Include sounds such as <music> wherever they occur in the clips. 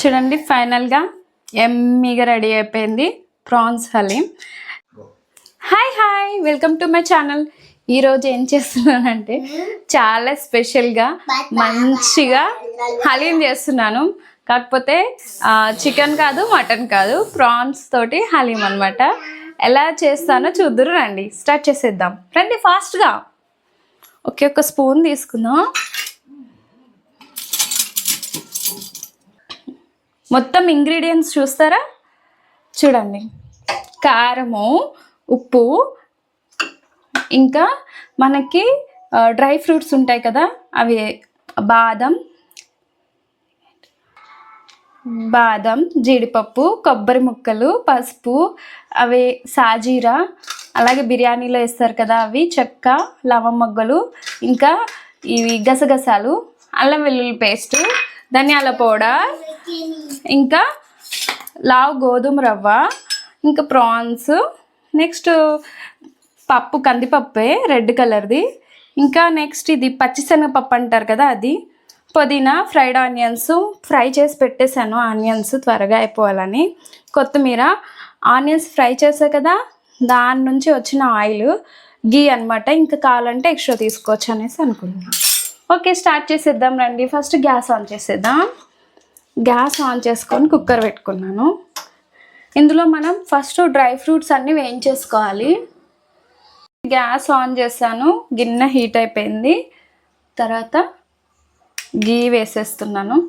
చూడండి ఫైనల్గా ఎమ్మీగా రెడీ అయిపోయింది. Prawns haleem. Hi hi welcome to my channel ఈరోజు ఏం చేస్తున్నానంటే చాలా స్పెషల్గా మంచిగా హలీం చేస్తున్నాను. కాకపోతే చికెన్ కాదు మటన్ కాదు ప్రాన్స్ తోటి హలీం అనమాట ఎలా చేస్తానో చూద్దురు రండి. స్టార్ట్ చేసేద్దాం. రండి ఫాస్ట్గా ఒకే ఒక స్పూన్ తీసుకుందాం. మొత్తం ఇంగ్రీడియంట్స్ చూస్తారా? చూడండి. కారము ఉప్పు ఇంకా మనకి డ్రై ఫ్రూట్స్ ఉంటాయి కదా అవి బాదం బాదం జీడిపప్పు కొబ్బరి ముక్కలు పసుపు అవి సాజీరా అలాగే బిర్యానీలో వేస్తారు కదా అవి చెక్క లవం మొగ్గలు ఇంకా ఇవి గసగసాలు అల్లం వెల్లుల్లి పేస్టు ధనియాల పౌడర్ ఇంకా లావు గోధుమ రవ్వ ఇంకా ప్రాన్స్ నెక్స్ట్ పప్పు కందిపప్పే రెడ్ కలర్ది. ఇంకా నెక్స్ట్ ఇది పచ్చిశనగపప్పు అంటారు కదా అది. పుదీనా ఫ్రైడ్ ఆనియన్స్ ఫ్రై చేసి పెట్టేశాను ఆనియన్స్ త్వరగా అయిపోవాలని. కొత్తిమీర ఆనియన్స్ ఫ్రై చేసా కదా దాని నుంచి వచ్చిన ఆయిల్ గీ అనమాట ఇంకా కావాలంటే ఎక్స్ట్రా తీసుకోవచ్చు అనేసి అనుకుంటున్నాను. ఓకే స్టార్ట్ చేసేద్దాం రండి. ఫస్ట్ గ్యాస్ ఆన్ చేసేద్దాం. గ్యాస్ ఆన్ చేసుకొని కుక్కర్ పెట్టుకున్నాను. ఇందులో మనం ఫస్ట్ డ్రై ఫ్రూట్స్ అన్నీ వేయించేసుకోవాలి. గ్యాస్ ఆన్ చేశాను. గిన్నె హీట్ అయిపోయింది. తర్వాత గీ వేసేస్తున్నాను.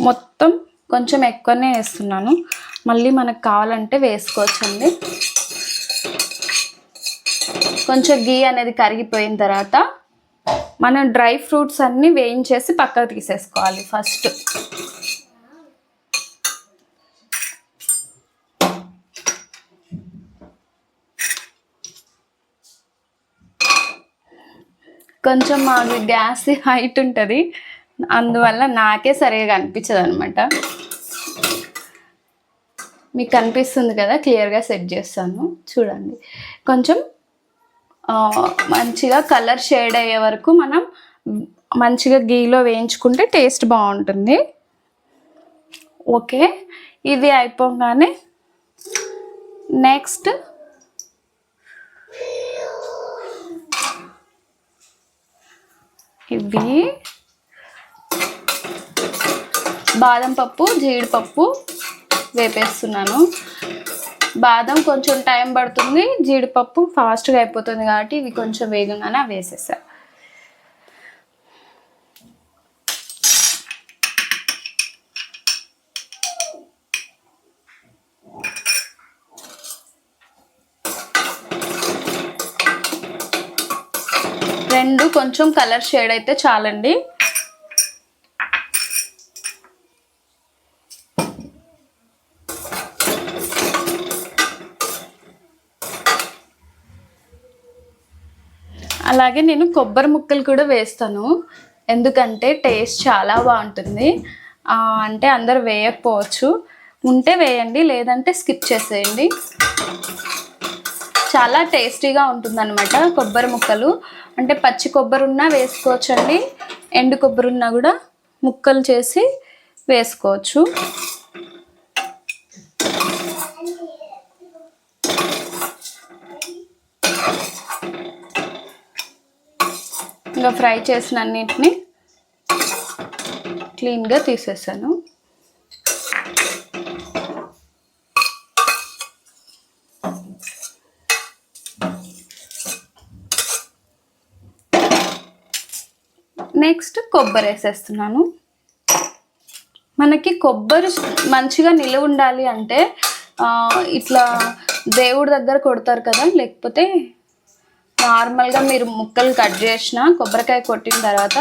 మొత్తం కొంచెం ఎక్కువనే వేస్తున్నాను. మళ్ళీ మనకు కావాలంటే వేసుకోవచ్చండి. కొంచెం గీ అనేది కరిగిపోయిన తర్వాత మనం డ్రై ఫ్రూట్స్ అన్నీ వేయించేసి పక్కకు తీసేసుకోవాలి ఫస్ట్. కొంచెం మాది గ్యాస్ హైట్ ఉంటుంది. అందువల్ల నాకే సరిగా కనిపించదు అనమాట మీకు కనిపిస్తుంది కదా క్లియర్గా సెట్ చేస్తాను. చూడండి. కొంచెం మంచిగా కలర్ షేడ్ అయ్యే వరకు మనం మంచిగా గీలో వేయించుకుంటే టేస్ట్ బాగుంటుంది. ఓకే ఇది అయిపోగానే నెక్స్ట్ ఇవి బాదం పప్పు జీడిపప్పు వేపేస్తున్నాను. బాదం కొంచెం టైం పడుతుంది జీడిపప్పు ఫాస్ట్గా అయిపోతుంది కాబట్టి ఇవి కొంచెం వేగంగానే అవి వేసేసా. రెండు కొంచెం కలర్ షేడ్ అయితే చాలండి. అలాగే నేను కొబ్బరి ముక్కలు కూడా వేస్తాను. ఎందుకంటే టేస్ట్ చాలా బాగుంటుంది. అంటే అందరు వేయకపోవచ్చు. ఉంటే వేయండి లేదంటే స్కిప్ చేసేయండి. చాలా టేస్టీగా ఉంటుందన్నమాట కొబ్బరి ముక్కలు. అంటే పచ్చి కొబ్బరి ఉన్నా వేసుకోవచ్చండి ఎండు కొబ్బరి ఉన్నా కూడా ముక్కలు చేసి వేసుకోవచ్చు. ఇంకా ఫ్రై చేసిన అన్నిటిని క్లీన్గా తీసేసాను. నెక్స్ట్ కొబ్బరి వేసేస్తున్నాను. మనకి కొబ్బరి మంచిగా నిలువ ఉండాలి అంటే ఇట్లా దేవుడి దగ్గర కొడతారు కదా లేకపోతే నార్మల్గా మీరు ముక్కలు కట్ చేసిన కొబ్బరికాయ కొట్టిన తర్వాత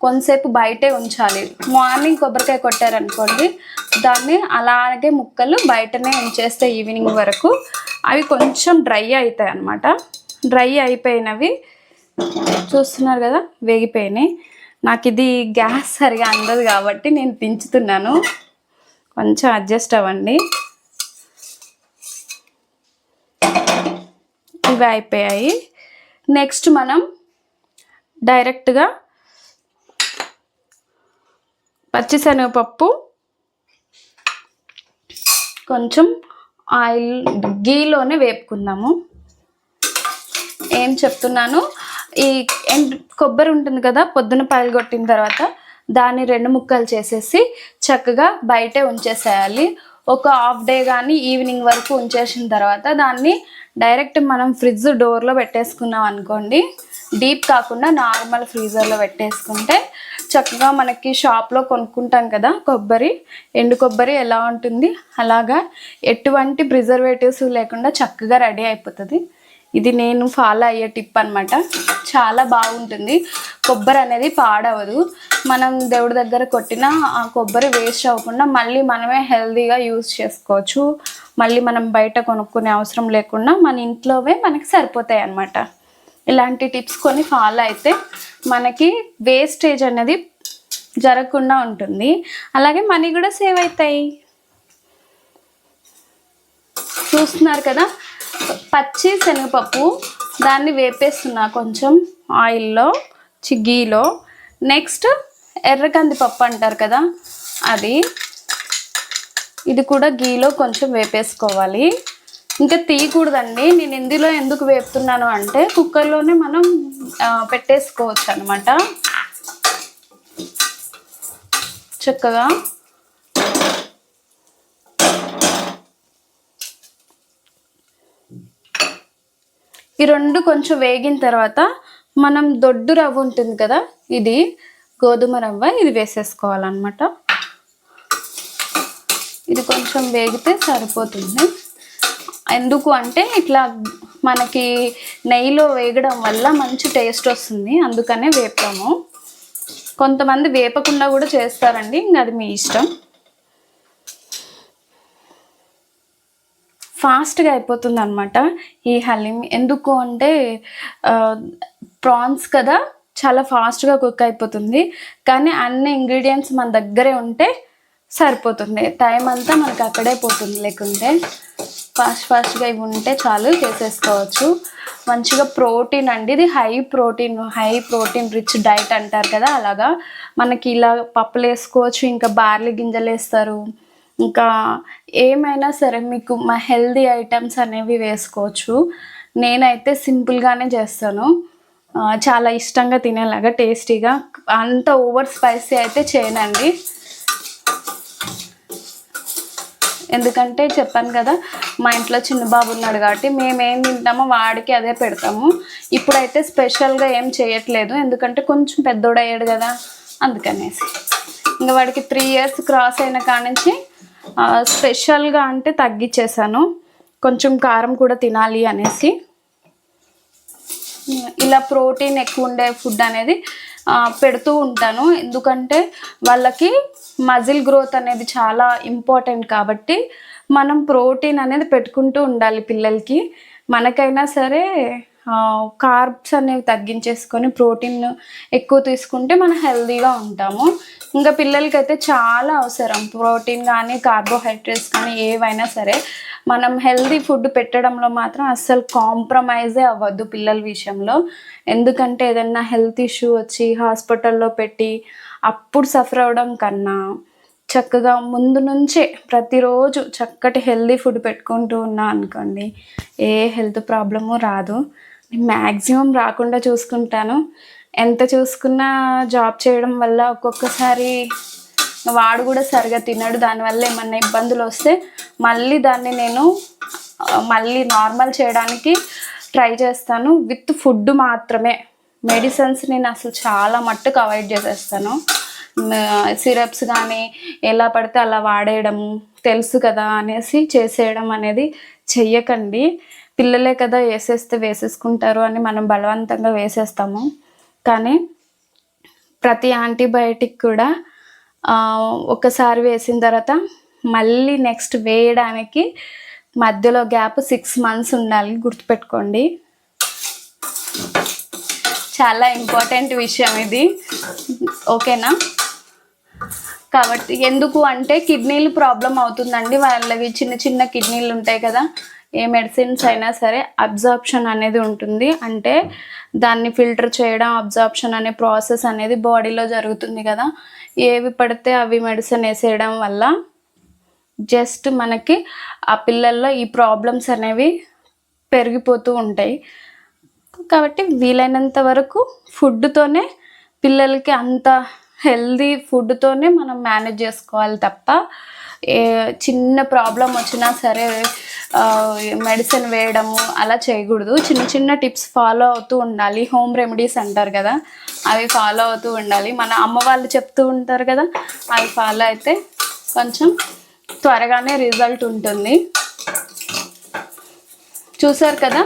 కొంతసేపు బయటే ఉంచాలి. మార్నింగ్ కొబ్బరికాయ కొట్టారనుకోండి దాన్ని అలాగే ముక్కలు బయటనే ఉంచేస్తే ఈవినింగ్ వరకు అవి కొంచెం డ్రై అవుతాయి అన్నమాట డ్రై అయిపోయినవి చూస్తున్నారు కదా వేగిపోయినాయి. నాకు ఇది గ్యాస్ సరిగా అందదు కాబట్టి నేను దించుతున్నాను. కొంచెం అడ్జస్ట్ అవ్వండి. ఇవి అయిపోయాయి. నెక్స్ట్ మనం డైరెక్ట్గా పచ్చిశనగపప్పు కొంచెం ఆయిల్ గీలోనే వేపుకుందాము. ఏం చెప్తున్నాను? ఈ ఎండ్ కొబ్బరి ఉంటుంది కదా పొద్దున పగలగొట్టిన తర్వాత దాన్ని రెండు ముక్కలు చేసేసి చక్కగా బయటే ఉంచేసేయాలి. ఒక హాఫ్ డే కానీ ఈవినింగ్ వరకు ఉంచేసిన తర్వాత దాన్ని డైరెక్ట్ మనం ఫ్రిడ్జ్ డోర్లో పెట్టేసుకున్నాం అనుకోండి. డీప్ కాకుండా నార్మల్ ఫ్రీజర్లో పెట్టేసుకుంటే చక్కగా మనకి షాప్లో కొనుక్కుంటాం కదా కొబ్బరి ఎండు కొబ్బరి ఎలా ఉంటుంది? అలాగా ఎటువంటి ప్రిజర్వేటివ్స్ లేకుండా చక్కగా రెడీ అయిపోతుంది. ఇది నేను ఫాలో అయ్యే టిప్ అనమాట చాలా బాగుంటుంది. కొబ్బరి అనేది పాడవదు. మనం దేవుడి దగ్గర కొట్టిన ఆ కొబ్బరి వేస్ట్ అవ్వకుండా మళ్ళీ మనమే హెల్తీగా యూజ్ చేసుకోవచ్చు. మళ్ళీ మనం బయట కొనుక్కునే అవసరం లేకుండా మన ఇంట్లోవే మనకి సరిపోతాయి అన్నమాట. ఇలాంటి టిప్స్ కొన్ని ఫాలో అయితే మనకి వేస్టేజ్ అనేది జరగకుండా ఉంటుంది. అలాగే మనీ కూడా సేవ్ అవుతాయి. చూస్తున్నారు కదా? పచ్చి శనగపప్పు. దాన్ని వేపేస్తున్నా కొంచెం ఆయిల్లో చిగ్గీలో. నెక్స్ట్ ఎర్ర కందిపప్పు అంటారు కదా అది. ఇది కూడా గీలో కొంచెం వేపేసుకోవాలి. ఇంకా తీయకూడదండి. నేను ఇందులో ఎందుకు వేపుతున్నాను అంటే కుక్కర్లోనే మనం పెట్టేసుకోవచ్చు అనమాట చక్కగా ఈ రెండు కొంచెం వేగిన తర్వాత మనం దొడ్డు రవ్వ ఉంటుంది కదా ఇది గోధుమ రవ్వ ఇది వేసేసుకోవాలన్నమాట. ఇది కొంచెం వేగితే సరిపోతుంది. ఎందుకు అంటే ఇట్లా మనకి నెయ్యిలో వేగడం వల్ల మంచి టేస్ట్ వస్తుంది అందుకనే వేపాము కొంతమంది వేపకుండా కూడా చేస్తారండి ఇంకా అది మీ ఇష్టం. ఫాస్ట్గా అయిపోతుంది అనమాట ఈ హలీం. ఎందుకు అంటే ప్రాన్స్ కదా చాలా ఫాస్ట్గా కుక్ అయిపోతుంది. కానీ అన్ని ఇంగ్రీడియంట్స్ మన దగ్గరే ఉంటే సరిపోతుంది. టైం అంతా మనకు అక్కడే పోతుంది. లేకుంటే ఫాస్ట్ ఫాస్ట్గా ఇవి ఉంటే చాలు చేసేసుకోవచ్చు. మంచిగా ప్రోటీన్ అండి. ఇది high protein high protein rich diet అంటారు కదా అలాగా. మనకి ఇలా పప్పులు వేసుకోవచ్చు ఇంకా బార్లీ గింజలు వేస్తారు. ఇంకా ఏమైనా సరే మీకు మా హెల్దీ ఐటమ్స్ అనేవి వేసుకోవచ్చు. నేనైతే సింపుల్గానే చేస్తాను. చాలా ఇష్టంగా తినేలాగా టేస్టీగా అంత ఓవర్ స్పైసీ అయితే చేయనండి. ఎందుకంటే చెప్పాను కదా మా ఇంట్లో చిన్న బాబు ఉన్నాడు కాబట్టి మేము ఏం తింటామో వాడికి అదే పెడతాము. ఇప్పుడైతే స్పెషల్గా ఏం చేయట్లేదు ఎందుకంటే కొంచెం పెద్దోడయ్యాడు కదా అందుకనేసి. ఇంకా వాడికి త్రీ ఇయర్స్ క్రాస్ అయిన కాడ నుంచి స్పెషల్గా అంటే తగ్గించేసాను కొంచెం కారం కూడా తినాలి అనేసి. ఇలా ప్రోటీన్ ఎక్కువ ఉండే ఫుడ్ అనేది పెడుతూ ఉంటాను. ఎందుకంటే వాళ్ళకి మజిల్ గ్రోత్ అనేది చాలా ఇంపార్టెంట్ కాబట్టి మనం ప్రోటీన్ అనేది పెట్టుకుంటూ ఉండాలి పిల్లలకి. మనకైనా సరే కార్బ్స్ అనేవి తగ్గించేసుకొని ప్రోటీన్ ఎక్కువ తీసుకుంటే మనం హెల్తీగా ఉంటాము. ఇంకా పిల్లలకైతే చాలా అవసరం. ప్రోటీన్ కానీ కార్బోహైడ్రేట్స్ కానీ ఏవైనా సరే మనం హెల్తీ ఫుడ్ పెట్టడంలో మాత్రం అస్సలు కాంప్రమైజే అవ్వద్దు పిల్లల విషయంలో. ఎందుకంటే ఏదైనా హెల్త్ ఇష్యూ వచ్చి హాస్పిటల్లో పెట్టి అప్పుడు సఫర్ అవడం కన్నా చక్కగా ముందు నుంచే ప్రతిరోజు చక్కటి హెల్దీ ఫుడ్ పెట్టుకుంటూ ఉన్నా అనుకోండి ఏ హెల్త్ ప్రాబ్లము రాదు. మ్యాక్సిమం రాకుండా చూసుకుంటాను. ఎంత చూసుకున్నా జాబ్ చేయడం వల్ల ఒక్కొక్కసారి వాడు కూడా సరిగా తినడు. దానివల్ల ఏమన్నా ఇబ్బందులు వస్తే మళ్ళీ దాన్ని నేను మళ్ళీ నార్మల్ చేయడానికి ట్రై చేస్తాను. విత్ ఫుడ్ మాత్రమే. మెడిసిన్స్ నేను అసలు చాలా మట్టుకు అవాయిడ్ చేసేస్తాను. సిరప్స్ కానీ ఎలా పడితే అలా వాడేయడం తెలుసు కదా అనేసి చేసేయడం అనేది చెయ్యకండి. పిల్లలే కదా వేసేస్తే వేసేసుకుంటారు అని మనం బలవంతంగా వేసేస్తాము. కానీ ప్రతి యాంటీబయాటిక్ కూడా ఒకసారి వేసిన తర్వాత మళ్ళీ నెక్స్ట్ వేయడానికి మధ్యలో గ్యాప్ సిక్స్ మంత్స్ ఉండాలి గుర్తుపెట్టుకోండి. చాలా ఇంపార్టెంట్ విషయం ఇది. ఓకేనా? కాబట్టి ఎందుకు అంటే కిడ్నీలు ప్రాబ్లం అవుతుందండి. వాళ్ళవి చిన్న చిన్న కిడ్నీలు ఉంటాయి కదా. ఏ మెడిసిన్స్ అయినా సరే అబ్జార్ప్షన్ అనేది ఉంటుంది. అంటే దాన్ని ఫిల్టర్ చేయడం అబ్జార్ప్షన్ అనే ప్రాసెస్ అనేది బాడీలో జరుగుతుంది కదా. ఏవి పడితే అవి మెడిసిన్ వేసేయడం వల్ల జస్ట్ మనకి ఆ పిల్లల్లో ఈ ప్రాబ్లమ్స్ అనేవి పెరిగిపోతూ ఉంటాయి. కాబట్టి వీలైనంత వరకు ఫుడ్తోనే పిల్లలకి అంత హెల్దీ ఫుడ్తోనే మనం మేనేజ్ చేసుకోవాలి తప్ప చిన్న ప్రాబ్లం వచ్చినా సరే మెడిసిన్ వేయడము అలా చేయకూడదు. చిన్న చిన్న టిప్స్ ఫాలో అవుతూ ఉండాలి. హోమ్ రెమెడీస్ అంటారు కదా అవి ఫాలో అవుతూ ఉండాలి. మన అమ్మ వాళ్ళు చెప్తూ ఉంటారు కదా అవి ఫాలో అయితే కొంచెం త్వరగానే రిజల్ట్ ఉంటుంది. చూసారు కదా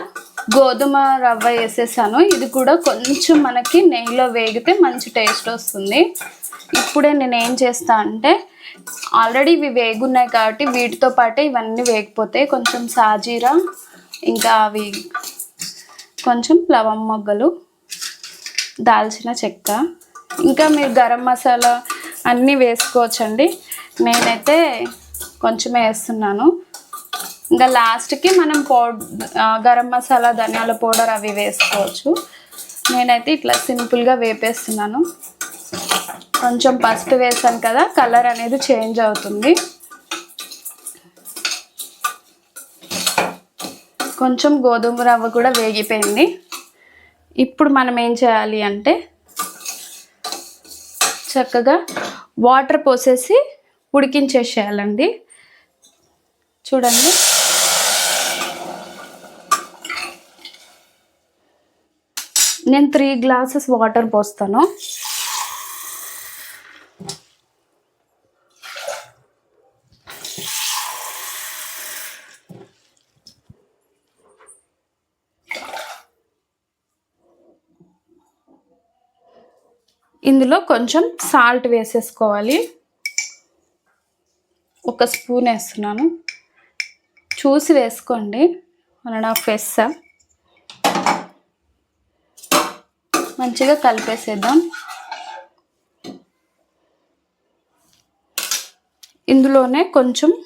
గోధుమ రవ్వ వేసేసాను. ఇది కూడా కొంచెం మనకి నెయ్యిలో వేగితే మంచి టేస్ట్ వస్తుంది. ఇప్పుడే నేను ఏం చేస్తా అంటే ఆల్రెడీ ఇవి వేగున్నాయి కాబట్టి వీటితో పాటే ఇవన్నీ వేగిపోతాయి. కొంచెం సాజీరా ఇంకా అవి కొంచెం ప్లవం మొగ్గలు దాల్చిన చెక్క. ఇంకా మీరు గరం మసాలా అన్నీ వేసుకోవచ్చండి. నేనైతే కొంచెమే వేస్తున్నాను. ఇంకా లాస్ట్కి మనం పౌడ్ గరం మసాలా ధనియాల పౌడర్ అవి వేసుకోవచ్చు. నేనైతే ఇట్లా సింపుల్గా వేపేస్తున్నాను. కొంచెం పసుపు వేసాను కదా కలర్ అనేది చేంజ్ అవుతుంది. కొంచెం గోధుమ రవ్వ కూడా వేగిపోయింది. ఇప్పుడు మనం ఏం చేయాలి అంటే చక్కగా వాటర్ పోసేసి ఉడికించేసేయాలండి. చూడండి. నేను త్రీ గ్లాసెస్ వాటర్ పోస్తాను. ఇందులో కొంచెం సాల్ట్ వేసేసుకోవాలి. ఒక స్పూన్ వేస్తున్నాను. చూసి వేసుకోండి. వన్ అండ్ హాఫ్ వేస్తా. మంచిగా కలిపేసేద్దాం. ఇందులోనే కొంచెం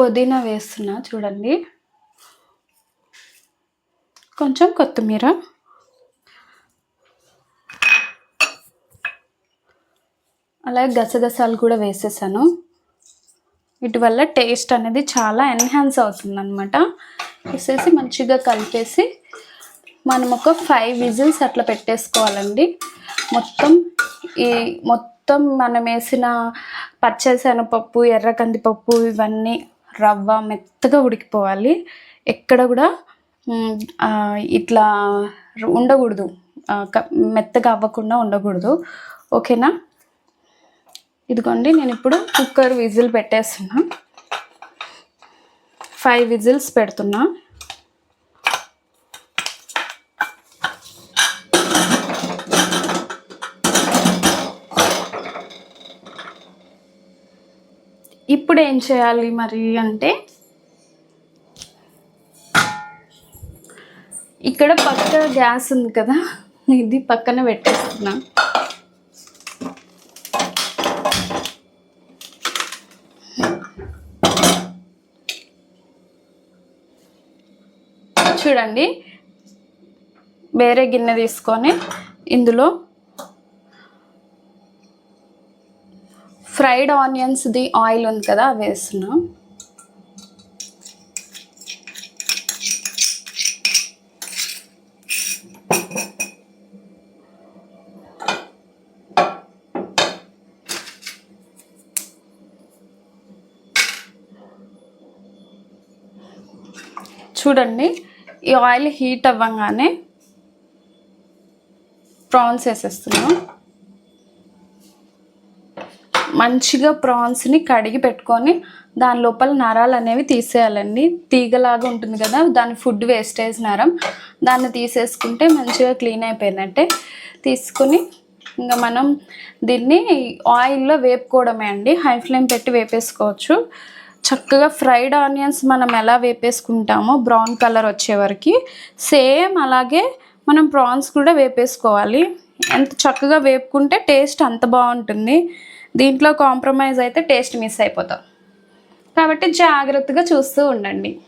పుదీనా వేస్తున్నా చూడండి. కొంచెం కొత్తిమీర. అలాగే గసగసాలు కూడా వేసేసాను. వీటి వల్ల టేస్ట్ అనేది చాలా ఎన్హాన్స్ అవుతుంది అనమాట వేసేసి మంచిగా కలిపేసి మనం ఒక ఫైవ్ విజిల్స్ అట్లా పెట్టేసుకోవాలండి. మొత్తం ఈ మొత్తం మనం వేసిన పచ్చశనగపప్పు ఎర్ర కందిపప్పు ఇవన్నీ రవ్వ మెత్తగా ఉడికిపోవాలి. ఎక్కడ కూడా ఇట్లా ఉండకూడదు. మెత్తగా అవ్వకుండా ఉండకూడదు. ఓకేనా? ఇదిగోండి నేను ఇప్పుడు కుక్కర్ విజిల్ పెట్టేస్తున్నా. ఫైవ్ విజిల్స్ పెడుతున్నా. ఇప్పుడు ఏం చేయాలి మరి అంటే ఇక్కడ పక్క గ్యాస్ ఉంది కదా ఇది పక్కన పెట్టేస్తున్నా. చూడండి. వేరే గిన్నె తీసుకొని ఇందులో ఫ్రైడ్ ఆనియన్స్ది ఆయిల్ ఉంది కదా వేస్తున్నా. చూడండి. ఆయిల్ హీట్ అవ్వగానే ప్రాన్స్ వేసేస్తున్నాం. మంచిగా ప్రాన్స్ని కడిగి పెట్టుకొని దాని లోపల నరాలు అనేవి తీసేయాలండి. తీగలాగా ఉంటుంది కదా దాని ఫుడ్ వేస్టేజ్ నరం. దాన్ని తీసేసుకుంటే మంచిగా క్లీన్ అయిపోయినట్టే తీసుకుని ఇంకా మనం దీన్ని ఆయిల్లో వేపుకోవడమే అండి. హై ఫ్లేమ్ పెట్టి వేపేసుకోవచ్చు. చక్కగా ఫ్రైడ్ ఆనియన్స్ మనం ఎలా వేపేసుకుంటామో బ్రౌన్ కలర్ వచ్చేవరకు సేమ్ అలాగే మనం ప్రాన్స్ కూడా వేపేసుకోవాలి. ఎంత చక్కగా వేపుకుంటే టేస్ట్ అంత బాగుంటుంది. దీంట్లో కాంప్రమైజ్ అయితే టేస్ట్ మిస్ అయిపోతాం. కాబట్టి జాగ్రత్తగా చూస్తూ ఉండండి.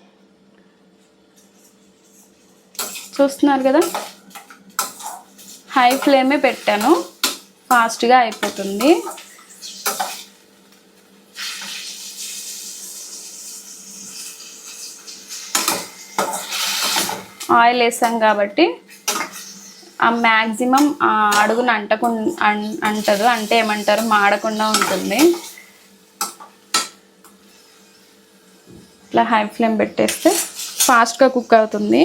చూస్తున్నారు కదా? హై ఫ్లేమే పెట్టాను. ఫాస్ట్గా అయిపోతుంది. ఆయిల్ వేసాం కాబట్టి ఆ మ్యాక్సిమం అడుగున అంటకు అంటదు అంటే ఏమంటారు? మాడకుండా ఉంటుంది. ఇట్లా హై ఫ్లేమ్ పెట్టేస్తే ఫాస్ట్గా కుక్ అవుతుంది.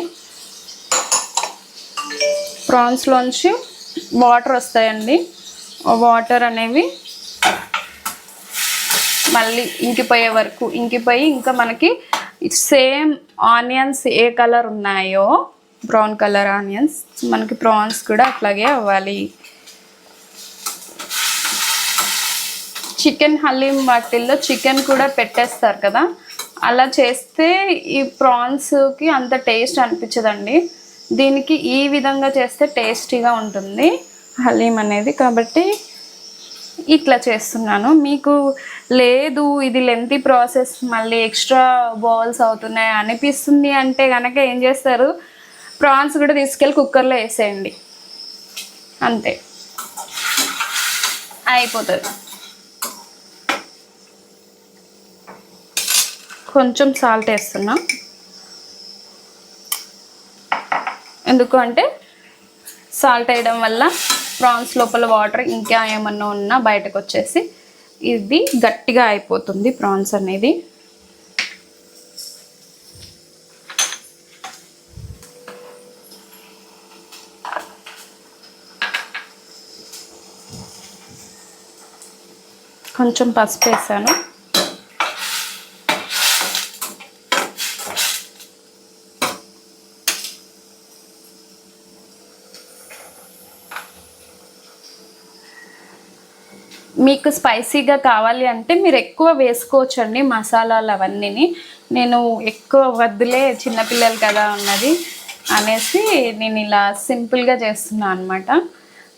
ప్రాన్స్లోంచి వాటర్ వస్తాయండి. వాటర్ అనేవి మళ్ళీ ఇంకిపోయే వరకు ఇంకిపోయి ఇంకా మనకి సేమ్ ఆనియన్స్ ఏ కలర్ ఉన్నాయో? బ్రౌన్ కలర్ ఆనియన్స్ మనకి ప్రాన్స్ కూడా అట్లాగే అవ్వాలి. చికెన్ హలీం వాటిల్లో చికెన్ కూడా పెట్టేస్తారు కదా? అలా చేస్తే ఈ ప్రాన్స్కి అంత టేస్ట్ అనిపించదండి. దీనికి ఈ విధంగా చేస్తే టేస్టీగా ఉంటుంది హలీం అనేది. కాబట్టి ఇట్లా చేస్తున్నాను. మీకు లేదు ఇది లెంతీ ప్రాసెస్ మళ్ళీ ఎక్స్ట్రా బాల్స్ అవుతున్నాయి అనిపిస్తుంది అంటే కనుక ఏం చేస్తారు? ప్రాన్స్ కూడా తీసుకెళ్ళి కుక్కర్లో వేసేయండి. అంతే. అయిపోతుంది. కొంచెం సాల్ట్ వేస్తున్నా. ఎందుకు అంటే సాల్ట్ వేయడం వల్ల ప్రాన్స్ లోపల వాటర్ ఇంకా ఏమన్నా ఉన్నా బయటకు వచ్చేసి ఇది గట్టిగా అయిపోతుంది ప్రాన్స్ అనేది. కొంచెం పసుపు వేసాను మీకు స్పైసీగా కావాలి అంటే మీరు ఎక్కువ వేసుకోవచ్చండి మసాలాలు అవన్నీని. నేను ఎక్కువ వద్దులే చిన్నపిల్లలు కదా ఉన్నది అనేసి నేను ఇలా సింపుల్గా చేస్తున్నాను అనమాట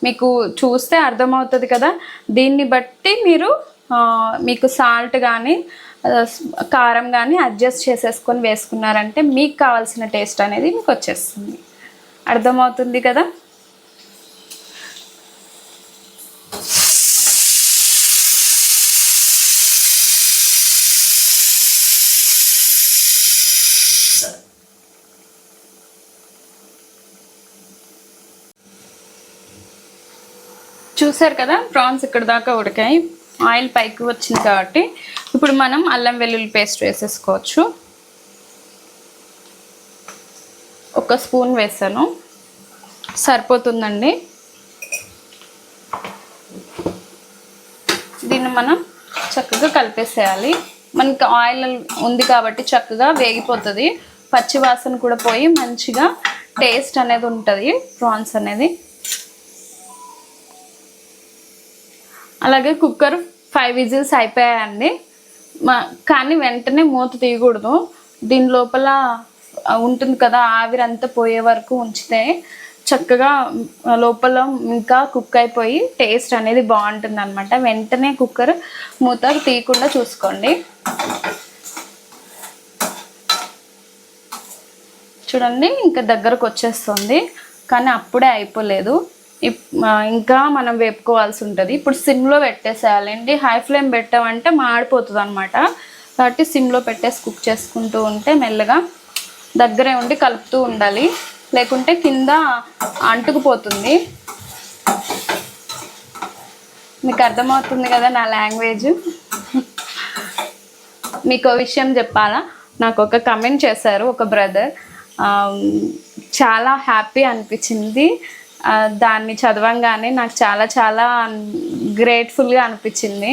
మీకు చూస్తే అర్థమవుతుంది కదా? దీన్ని బట్టి మీరు మీకు సాల్ట్ కానీ కారం కానీ అడ్జస్ట్ చేసేసుకొని వేసుకున్నారంటే మీకు కావాల్సిన టేస్ట్ అనేది మీకు వచ్చేస్తుంది. అర్థమవుతుంది కదా? చూసారు కదా ప్రాన్స్ ఇక్కడ దాకా ఉడికాయి. ఆయిల్ పైకి వచ్చింది కాబట్టి ఇప్పుడు మనం అల్లం వెల్లుల్లి పేస్ట్ వేసేసుకోవచ్చు. ఒక స్పూన్ వేసాను. సరిపోతుందండి. దీన్ని మనం చక్కగా కలిపేసేయాలి. మనకి ఆయిల్ ఉంది కాబట్టి చక్కగా వేగిపోతుంది. పచ్చి వాసన కూడా పోయి మంచిగా టేస్ట్ అనేది ఉంటుంది ప్రాన్స్ అనేది. అలాగే కుక్కర్ ఫైవ్ విజిల్స్ అయిపోయాయండి. మా కానీ వెంటనే మూత తీయకూడదు. దీని లోపల ఉంటుంది కదా ఆవిరంతా పోయే వరకు ఉంచితే చక్కగా లోపల ఇంకా కుక్ అయిపోయి టేస్ట్ అనేది బాగుంటుంది అనమాట వెంటనే కుక్కర్ మూత తీయకుండా చూసుకోండి. చూడండి ఇంకా దగ్గరకు వచ్చేస్తుంది. కానీ అప్పుడే అయిపోలేదు. ఇంకా మనం వేపుకోవాల్సి ఉంటుంది. ఇప్పుడు సిమ్లో పెట్టేసేయాలండి హై ఫ్లేమ్ పెట్టామంటే మాడిపోతుంది అనమాట కాబట్టి సిమ్లో పెట్టేసి కుక్ చేసుకుంటూ ఉంటే మెల్లగా దగ్గరే ఉండి కలుపుతూ ఉండాలి. లేకుంటే కింద అంటుకుపోతుంది. మీకు అర్థమవుతుంది కదా నా లాంగ్వేజ్? మీకు విషయం చెప్పాలా? నాకు ఒక కమెంట్ చేశారు ఒక బ్రదర్. చాలా హ్యాపీ అనిపించింది. దాన్ని చదవంగానే నాకు చాలా చాలా గ్రేట్ఫుల్గా అనిపించింది.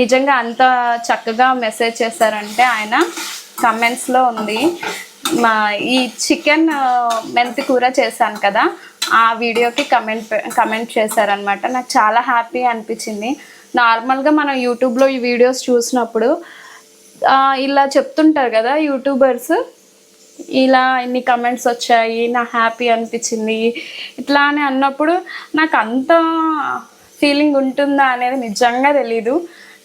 నిజంగా అంత చక్కగా మెసేజ్ చేశారంటే ఆయన కమెంట్స్లో ఉంది. మా ఈ చికెన్ మెంతి కూర చేశాను కదా ఆ వీడియోకి కమెంట్ కమెంట్ చేశారనమాట నాకు చాలా హ్యాపీ అనిపించింది. నార్మల్గా మనం యూట్యూబ్లో ఈ వీడియోస్ చూసినప్పుడు ఇలా చెప్తుంటారు కదా యూట్యూబర్స్ ఇలా ఇన్ని కమెంట్స్ వచ్చాయి నా హ్యాపీ అనిపించింది ఇట్లా అని అన్నప్పుడు నాకు అంత ఫీలింగ్ ఉంటుందా అనేది నిజంగా తెలీదు.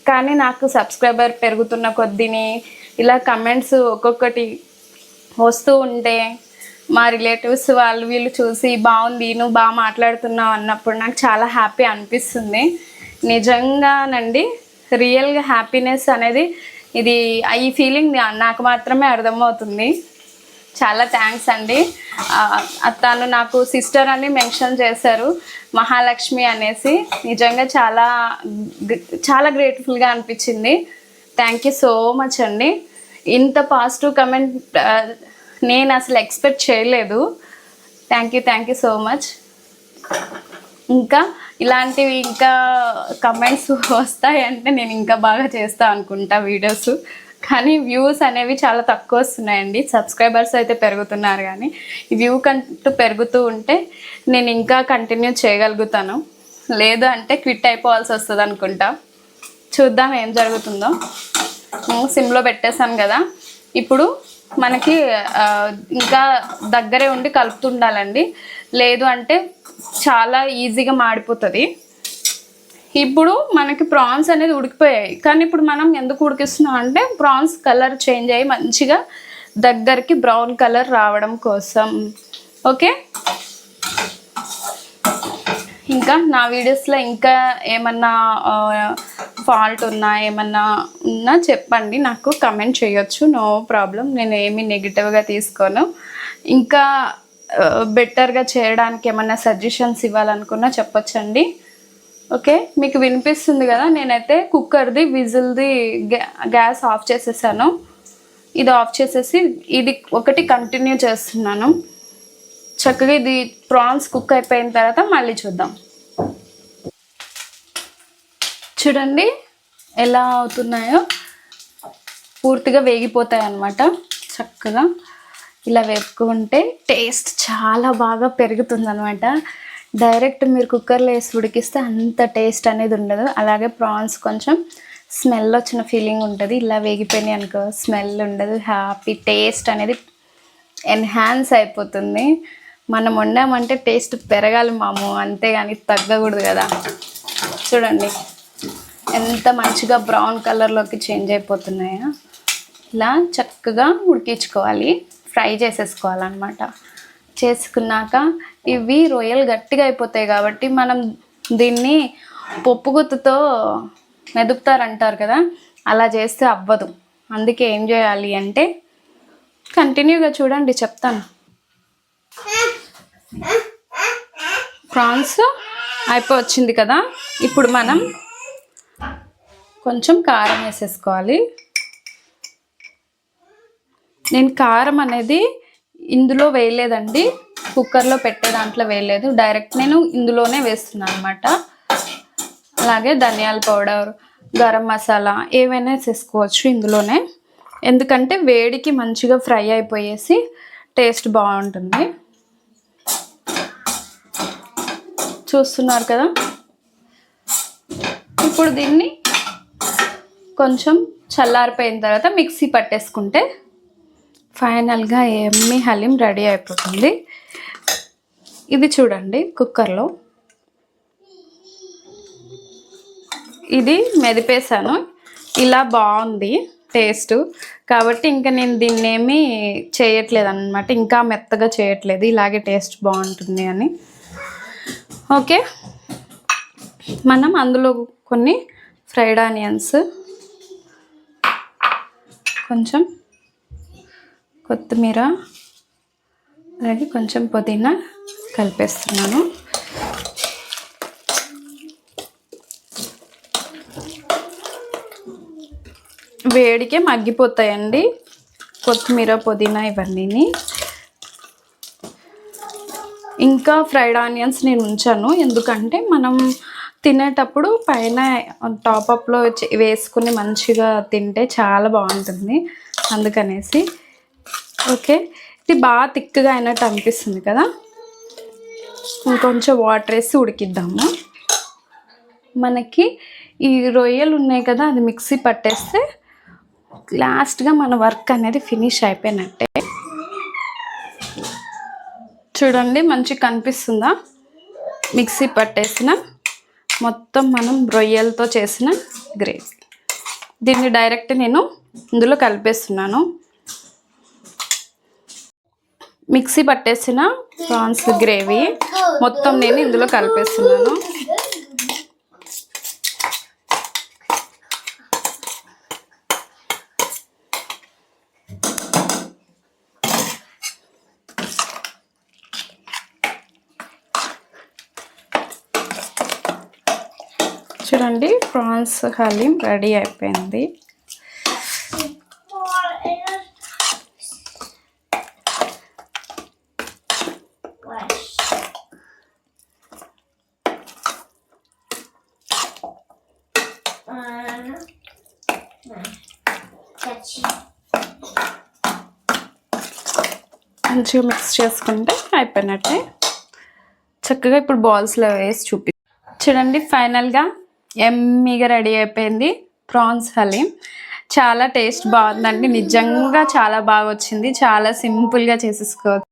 కానీ నాకు సబ్స్క్రైబర్ పెరుగుతున్న కొద్దిని ఇలా కమెంట్స్ ఒక్కొక్కటి వస్తూ ఉంటే మా రిలేటివ్స్ వాళ్ళు వీళ్ళు చూసి బాగుంది నువ్వు బాగా మాట్లాడుతున్నావు అన్నప్పుడు నాకు చాలా హ్యాపీ అనిపిస్తుంది. నిజంగానండి రియల్గా హ్యాపీనెస్ అనేది ఇది ఈ ఫీలింగ్ నాకు మాత్రమే అర్థమవుతుంది. చాలా థ్యాంక్స్ అండి. తను నాకు సిస్టర్ అని మెన్షన్ చేశారు మహాలక్ష్మి అనేసి. నిజంగా చాలా చాలా గ్రేట్ఫుల్గా అనిపించింది. థ్యాంక్ యూ సో మచ్ అండి. ఇంత పాజిటివ్ కమెంట్ నేను అసలు ఎక్స్పెక్ట్ చేయలేదు. Thank you thank you so much ఇంకా ఇలాంటివి ఇంకా కమెంట్స్ <laughs> వస్తాయంటే నేను ఇంకా బాగా చేస్తా అనుకుంటా వీడియోస్ కానీ వ్యూస్ అనేవి చాలా తక్కువ వస్తున్నాయండి. సబ్స్క్రైబర్స్ అయితే పెరుగుతున్నారు కానీ వ్యూ కంటూ పెరుగుతూ ఉంటే నేను ఇంకా కంటిన్యూ చేయగలుగుతాను. లేదు అంటే క్విట్ అయిపోవాల్సి వస్తుంది అనుకుంటా. చూద్దాం ఏం జరుగుతుందో. సిమ్లో పెట్టేశాను కదా. ఇప్పుడు మనకి ఇంకా దగ్గరే ఉండి కలుపుతుండాలండి లేదు అంటే చాలా ఈజీగా మాడిపోతుంది. ఇప్పుడు మనకి ప్రాన్స్ అనేది ఉడికిపోయాయి. కానీ ఇప్పుడు మనం ఎందుకు ఉడికిస్తున్నాం అంటే ప్రాన్స్ కలర్ చేంజ్ అయ్యి మంచిగా దగ్గరికి బ్రౌన్ కలర్ రావడం కోసం. ఓకే ఇంకా నా వీడియోస్లో ఇంకా ఏమన్నా ఫాల్ట్ ఉన్నా ఏమన్నా ఉన్నా చెప్పండి. నాకు కమెంట్ చేయొచ్చు. నో ప్రాబ్లం నేను ఏమి నెగిటివ్గా తీసుకోను. ఇంకా బెటర్గా చేయడానికి ఏమన్నా సజెషన్స్ ఇవ్వాలనుకున్నా చెప్పొచ్చండి. ఓకే? మీకు వినిపిస్తుంది కదా? నేనైతే కుక్కర్ది విజిల్ది గ్యాస్ ఆఫ్ చేసేసాను. ఇది ఆఫ్ చేసేసి ఇది ఒకటి కంటిన్యూ చేస్తున్నాను. చక్కగా ఇది ప్రాన్స్ కుక్ అయిపోయిన తర్వాత మళ్ళీ చూద్దాం. చూడండి ఎలా అవుతున్నాయో. పూర్తిగా వేగిపోతాయి అన్నమాట. చక్కగా ఇలా వేపుకుంటే టేస్ట్ చాలా బాగా పెరుగుతుంది అనమాట డైరెక్ట్ మీరు కుక్కర్లో వేసి ఉడికిస్తే అంత టేస్ట్ అనేది ఉండదు. అలాగే ప్రాన్స్ కొంచెం స్మెల్ వచ్చిన ఫీలింగ్ ఉంటుంది. ఇలా వేగిపోయినాయి అనుకో స్మెల్ ఉండదు. హ్యాపీ టేస్ట్ అనేది ఎన్హాన్స్ అయిపోతుంది. మనం వండామంటే టేస్ట్ పెరగాలి మాము. అంతేగాని తగ్గకూడదు కదా. చూడండి. ఎంత మంచిగా బ్రౌన్ కలర్లోకి చేంజ్ అయిపోతున్నాయో. ఇలా చక్కగా ఉడికించుకోవాలి. ఫ్రై చేసేసుకోవాలన్నమాట. చేసుకున్నాక ఇవి రొయ్యలు గట్టిగా అయిపోతాయి కాబట్టి మనం దీన్ని పప్పు గుత్తుతో మెదుపుతారంటారు కదా అలా చేస్తే అవ్వదు. అందుకే ఏం చేయాలి అంటే కంటిన్యూగా చూడండి చెప్తాను. ప్రాన్స్ అయిపోవచ్చింది కదా ఇప్పుడు మనం కొంచెం కారం వేసేసుకోవాలి. నేను కారం అనేది ఇందులో వేయలేదండి. కుక్కర్లో పెట్టే దాంట్లో వేయలేదు. డైరెక్ట్ నేను ఇందులోనే వేస్తున్నాను అనమాట అలాగే ధనియాల పౌడర్ గరం మసాలా ఏవైనా వేసుకోవచ్చు ఇందులోనే. ఎందుకంటే వేడికి మంచిగా ఫ్రై అయిపోయేసి టేస్ట్ బాగుంటుంది. చూస్తున్నారు కదా? ఇప్పుడు దీన్ని కొంచెం చల్లారిపోయిన తర్వాత మిక్సీ పట్టేసుకుంటే ఫైనల్గా ఎమ్మి హలీం రెడీ అయిపోతుంది. ఇది చూడండి కుక్కర్లో. ఇది మెదిపేసాను ఇలా బాగుంది టేస్ట్. కాబట్టి ఇంకా నేను దీన్ని ఏమీ చేయట్లేదు అనమాట ఇంకా మెత్తగా చేయట్లేదు. ఇలాగే టేస్ట్ బాగుంటుంది అని. ఓకే. మనం అందులో కొన్ని ఫ్రైడ్ ఆనియన్స్ కొంచెం కొత్తిమీర అలాగే కొంచెం పుదీనా కలిపేస్తున్నాను. వేడికే మగ్గిపోతాయండి. కొత్తిమీర పుదీనా ఇవన్నీ ఇంకా ఫ్రైడ్ ఆనియన్స్ నేను ఉంచాను. ఎందుకంటే మనం తినేటప్పుడు పైన టాపప్లో వేసుకుని మంచిగా తింటే చాలా బాగుంటుంది. అందుకనేసి. ఓకే. ఇది బాగా తిక్కుగా అయినట్టు అనిపిస్తుంది కదా? ఇంకొంచెం వాటర్ వేసి ఉడికిద్దాము. మనకి ఈ రొయ్యలు ఉన్నాయి కదా అది మిక్సీ పట్టేస్తే లాస్ట్గా మన వర్క్ అనేది ఫినిష్ అయిపోయినట్టే. చూడండి మంచి కనిపిస్తుందా? మిక్సీ పట్టేసిన మొత్తం మనం రొయ్యలతో చేసిన గ్రేవీ దీన్ని డైరెక్ట్ నేను ఇందులో కలిపేస్తున్నాను. మిక్సీ పట్టేసిన ప్రాన్స్ గ్రేవీ మొత్తం నేను ఇందులో కలిపేస్తున్నాను. చూడండి ప్రాన్స్ హలీం రెడీ అయిపోయింది. మంచిగా మిక్స్ చేసుకుంటే అయిపోయినట్టే. చక్కగా ఇప్పుడు బాల్స్లో వేసి చూపి. చూడండి ఫైనల్గా ఎమ్మీగా రెడీ అయిపోయింది ప్రాన్స్ హలీం. చాలా టేస్ట్ బాగుందండి. నిజంగా చాలా బాగా వచ్చింది. చాలా సింపుల్గా చేసేసుకోవచ్చు.